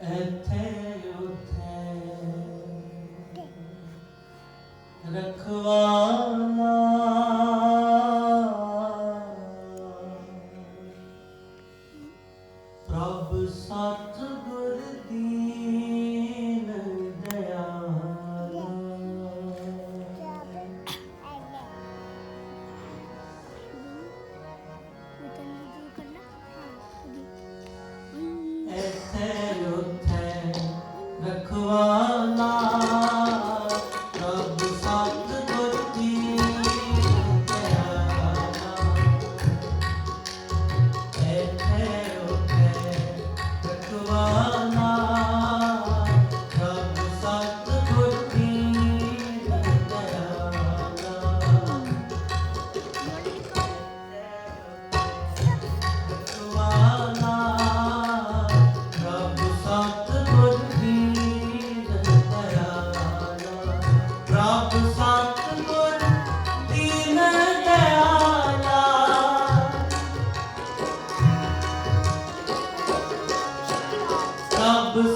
and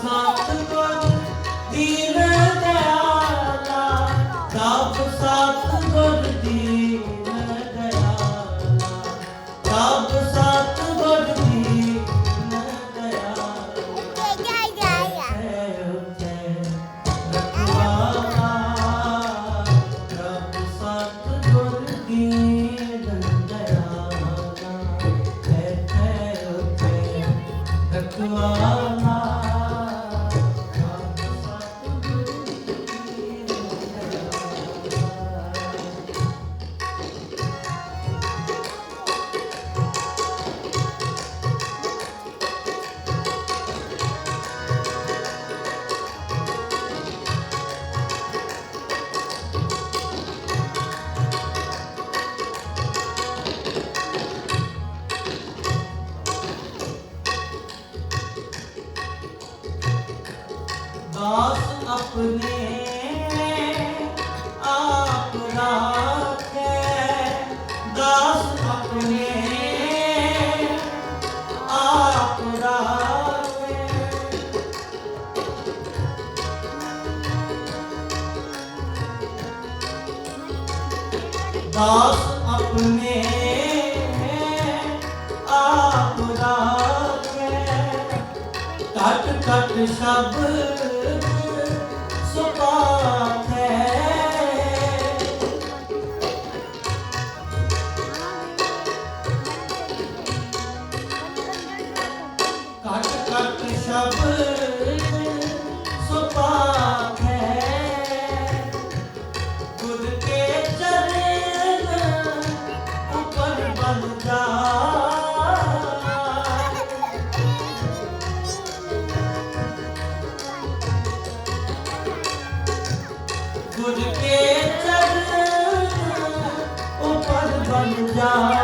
สามสิบวันที่ ਦਾਸ ਆਪਣੇ ਆਪ ਰਾਖੇ ਦਾਸ ਆਪਣੇ ਆਪ ਰਾਖੇ ਦਾਸ ਆਪਣੇ ਖਟ ਖਟ ਸ਼ਬਦ ਸੁਪਾ ਮੁਝ ਕੇ ਚਰਨਾ ਉਹ ਪਰ ਬਨ ਜਾ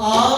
ਆਪ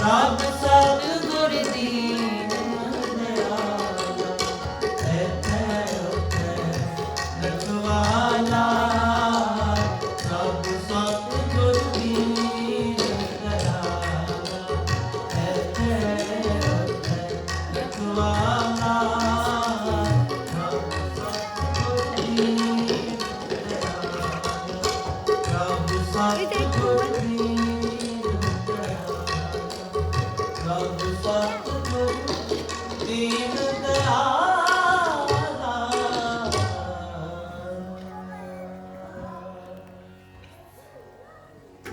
ਪ੍ਰਭ